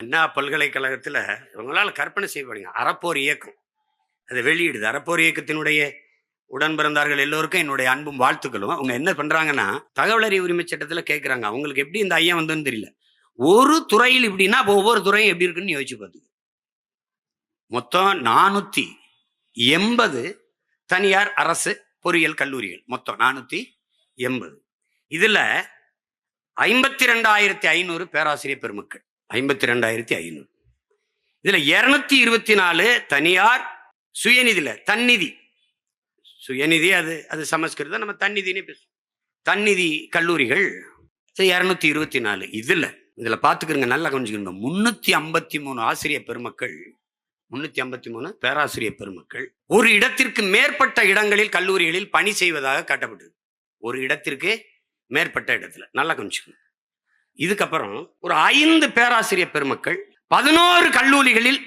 அண்ணா பல்கலைக்கழகத்தில் இவங்களால கற்பனை செய்யப்படுங்க அறப்போர் இயக்கம். அதை வெளியிடுது. அறப்போர் இயக்கத்தினுடைய உடன் பிறந்தார்கள் எல்லோருக்கும் என்னுடைய அன்பும் வாழ்த்துக்களும். அவங்க என்ன பண்றாங்கன்னா தகவல் அறிவு உரிமை சட்டத்தில் கேட்குறாங்க அவங்களுக்கு எப்படி இந்த ஐயா வந்ததுன்னு தெரியல. ஒரு துறையில் இப்படின்னா அப்போ ஒவ்வொரு துறையும் எப்படி இருக்குன்னு யோசிச்சு பார்த்துக்க மொத்தம் நானூத்தி எண்பது தனியார் அரசு பொறியியல் கல்லூரிகள். மொத்தம் நானூத்தி எண்பது. இதுல ஐம்பத்தி ரெண்டாயிரத்தி ஐநூறு பேராசிரியர் பெருமக்கள். ஐம்பத்தி ரெண்டாயிரத்தி ஐநூறு. இதுல இருநூத்தி இருபத்தி நாலு தனியார் சுயநிதியில தன்னிதி. சுயநிதி அது அது சமஸ்கிருதம் நம்ம தன்னிதினே பேசுவோம். தன்னிதி கல்லூரிகள் இரநூத்தி இருபத்தி நாலு. இதுல இதுல பாத்துக்கிறங்க நல்லா கொஞ்சம் முன்னூத்தி ஐம்பத்தி மூணு ஆசிரியர் பெருமக்கள் முன்னூத்தி ஐம்பத்தி மூணு பேராசிரியர் பெருமக்கள் ஒரு இடத்திற்கு மேற்பட்ட இடங்களில் கல்லூரிகளில் பணி செய்வதாக காட்டப்பட்டது ஒரு இடத்திற்கு மேற்பட்ட இடத்துல. நல்லா கவனிச்சுக்கணும். இதுக்கப்புறம் ஒரு ஐந்து பேராசிரியர் பெருமக்கள் பதினோரு கல்லூரிகளில்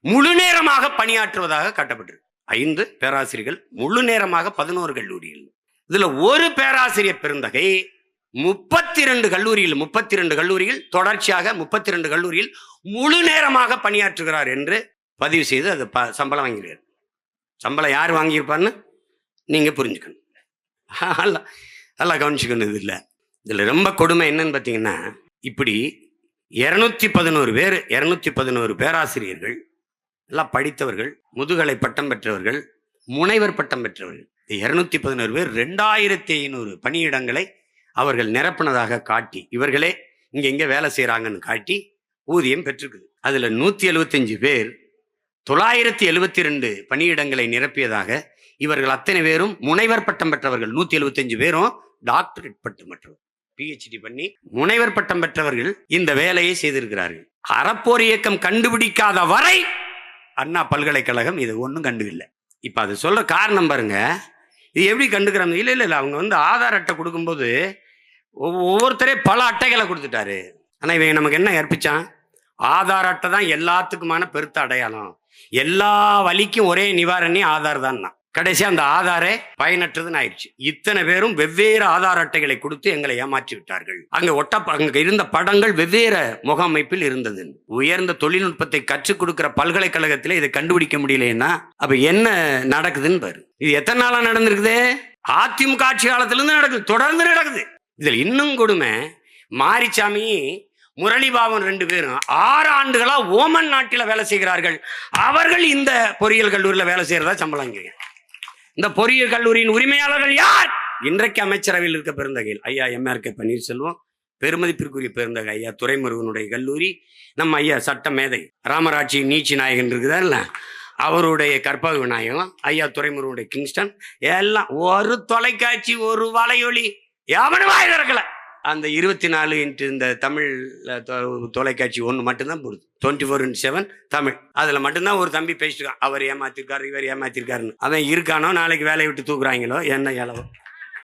முழு நேரமாக பணியாற்றுவதாக காட்டப்பட்டிருக்கு. ஐந்து பேராசிரியர்கள் முழு நேரமாக பதினோரு கல்லூரிகள். இதுல ஒரு பேராசிரியர் பெருந்தகை முப்பத்தி ரெண்டு கல்லூரியில் முப்பத்தி ரெண்டு கல்லூரியில் தொடர்ச்சியாக முப்பத்தி ரெண்டு கல்லூரியில் முழு நேரமாக பணியாற்றுகிறார் என்று பதிவு செய்து அது ப- சம்பளம் வாங்கிறார் சம்பளம் யார் வாங்கியிருப்பான்னு நீங்க புரிஞ்சுக்கணும். அல்ல நல்லா கவனிச்சுக்கணும் இது இல்லை. இதுல ரொம்ப கொடுமை என்னன்னு பார்த்தீங்கன்னா இப்படி இருநூத்தி பதினோரு பேர் இருநூத்தி பதினோரு பேராசிரியர்கள் எல்லாம் படித்தவர்கள் முதுகலை பட்டம் பெற்றவர்கள் முனைவர் பட்டம் பெற்றவர்கள். இருநூத்தி பதினோரு பேர் ரெண்டாயிரத்தி ஐநூறு பணியிடங்களை அவர்கள் நிரப்பினதாக காட்டி இவர்களே இங்கே எங்கே வேலை செய்கிறாங்கன்னு காட்டி ஊதியம் பெற்றிருக்குது. அதில் நூற்றி எழுபத்தஞ்சு பேர் தொள்ளாயிரத்தி எழுபத்தி ரெண்டு பணியிடங்களை நிரப்பியதாக இவர்கள் அத்தனை பேரும் முனைவர் பட்டம் பெற்றவர்கள் நூற்றி எழுபத்தஞ்சு பேரும் டாக்டரேட் பட்டம் பெற்றவர் பிஹெச்டி பண்ணி முனைவர் பட்டம் பெற்றவர்கள் இந்த வேலையை செய்திருக்கிறார்கள். அறப்போர் இயக்கம் கண்டுபிடிக்காத வரை அண்ணா பல்கலைக்கழகம் இது ஒன்றும் கண்டுக்கல. இப்போ அது சொல்ற காரணம் பாருங்க. இது எப்படி கண்டுக்கிறாங்க? இல்லை இல்லை இல்லை அவங்க வந்து ஆதார் அட்டை கொடுக்கும்போது ஒவ்வொருத்தரே பல அட்டைகளை கொடுத்துட்டாரு. ஆனால் இவன் நமக்கு என்ன கற்பிச்சான்? ஆதார் அட்டை தான் எல்லாத்துக்குமான பெருத்த அடையாளம். எல்லா வலிக்கும் ஒரே நிவாரணி ஆதார் தான் கடைசி அந்த ஆதாரே பயனற்றதுன்னு ஆயிடுச்சு. இத்தனை பேரும் வெவ்வேறு ஆதார் அட்டைகளை கொடுத்து எங்களை ஏமாற்றி விட்டார்கள். அங்க ஒட்ட அங்க இருந்த படங்கள் வெவ்வேறு முகமைப்பில் இருந்தது. உயர்ந்த தொழில்நுட்பத்தை கற்றுக் கொடுக்கிற பல்கலைக்கழகத்துல இதை கண்டுபிடிக்க முடியலைன்னா அப்ப என்ன நடக்குதுன்னு பாரு. இது எத்தனை நாளா நடந்திருக்குது? அதிமுக ஆட்சி காலத்துல இருந்து நடக்குது தொடர்ந்து நடக்குது. இதுல இன்னும் கொடுமை மாரிச்சாமி முரளிபாபன் ரெண்டு பேரும் ஆறு ஆண்டுகளா ஓமன் நாட்டில வேலை செய்கிறார்கள். அவர்கள் இந்த பொறியியல் கல்லூரியில் வேலை செய்யறதா சம்பளம் வாங்கிக்கிறீங்க இந்த பொறியியல் கல்லூரியின் உரிமையாளர்கள் யார்? இன்றைக்கு அமைச்சரவையில் இருக்க பெருந்தகையில் ஐயா எம்ஆர் கே பன்னீர்செல்வம் பெருமதிப்பிற்குரிய பெருந்தகை ஐயா துறைமுருகனுடைய கல்லூரி நம்ம ஐயா சட்ட மேதை ராமராட்சி நீச்சி நாயகன் இருக்குதான்ல அவருடைய கற்பக விநாயகம் ஐயா துறைமுருகனுடைய கிங்ஸ்டன் எல்லாம் ஒரு தொலைக்காட்சி ஒரு வலையொலி. எவனும் வாய் திறக்கலை. அந்த இருபத்தி நாலு இன்ட்டு இந்த தமிழ் தொ- தொலைக்காட்சி ஒன்று மட்டும்தான் போடுது. Twenty four into seven Tamil. அதில் மட்டும்தான் ஒரு தம்பி பேசிட்டுருக்கான் அவர் ஏமாத்திருக்காரு இவர் ஏமாத்திருக்காருன்னு. அவன் இருக்கானோ நாளைக்கு வேலையை விட்டு தூக்குறாங்களோ என்ன இளவோ.